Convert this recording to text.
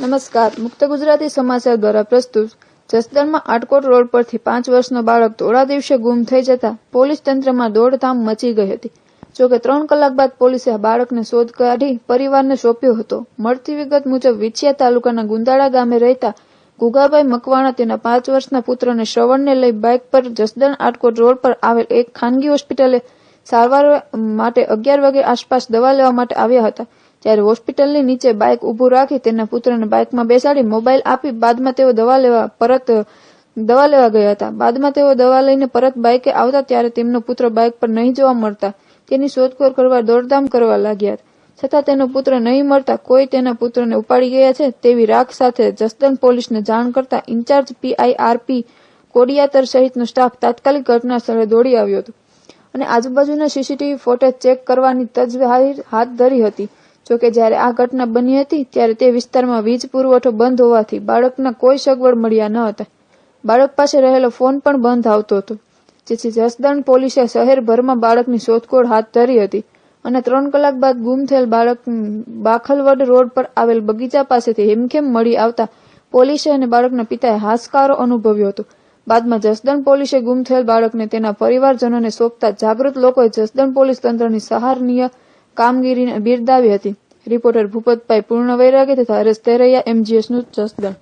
નમસ્કાર. મુક્ત ગુજરાતી સમાચાર દ્વારા પ્રસ્તુત. જસદણમાં આટકોટ રોડ પરથી પાંચ વર્ષનો બાળક ધોળા દિવસે ગુમ થઈ જતા પોલીસ તંત્રમાં દોડધામ મચી ગઈ હતી. જોકે ત્રણ કલાક બાદ પોલીસે આ બાળકને શોધ કાઢી પરિવારને સોંપ્યો હતો. મળતી વિગત મુજબ વિછિયા તાલુકાના ગુંદાળા ગામે રહેતા ગુગાભાઈ મકવાણા તેના પાંચ વર્ષના પુત્રને શ્રવણને લઈ બાઇક પર જસદણ આટકોટ રોડ પર આવેલ એક ખાનગી હોસ્પિટલે સારવાર માટે અગિયાર વાગે આસપાસ દવા લેવા માટે આવ્યા હતા. ત્યારે હોસ્પિટલની નીચે બાઇક ઊભું રાખી તેના પુત્રને બાઇકમાં બેસાડી મોબાઈલ આપી બાદમાં તેઓ દવા લેવા પરત, દવા લેવા ગયા હતા. બાદમાં તેઓ દવા લઈને પરત બાઇકે આવતા ત્યારે તેમનો પુત્ર બાઇક પર નહીં જોવા મળતા તેની શોધખોળ કરવા દોડધામ કરવા લાગ્યા છતાં તેનો પુત્ર નહીં મળતા કોઈ તેના પુત્રને ઉપાડી ગયા છે તેવી રાખ સાથે જસદણ પોલીસને જાણ કરતા ઇન્ચાર્જ પીઆઈઆરપી કોડિયાતર સહિતનો સ્ટાફ તાત્કાલિક ઘટના સ્થળે દોડી આવ્યો હતો. અને આજુબાજુના સીસીટીવી ફૂટેજ ચેક કરવાની તજવીર હાથ ધરી હતી. જોકે જ્યારે આ ઘટના બની હતી, ત્યારે તે વિસ્તારમાં વીજ પુરવઠો બંધ હોવાથી બાળકના કોઈ સગવડ મળ્યા ન હતા. બાળક પાસે રહેલો ફોન પણ બંધ આવતો હતો. જેથી જસદણ પોલીસે શહેરભરમાં બાળકની શોધખોળ હાથ ધરી હતી અને ત્રણ કલાક બાદ ગુમ થયેલ બાળક બાખલવડ રોડ પર આવેલ બગીચા પાસેથી હેમખેમ મળી આવતા પોલીસે અને બાળકના પિતાએ હાશકારો અનુભવ્યો હતો. બાદમાં જસદણ પોલીસે ગુમ થયેલ બાળકને તેના પરિવારજનોને સોંપતા જાગૃત લોકોએ જસદણ પોલીસ તંત્રની સહારનીય કામગીરીને બિરદાવી હતી. રિપોર્ટર ભૂપતભાઈ પૂર્ણ વૈરાગી તથા હરેશ તેરૈયા એમજીએસનું જસદણ.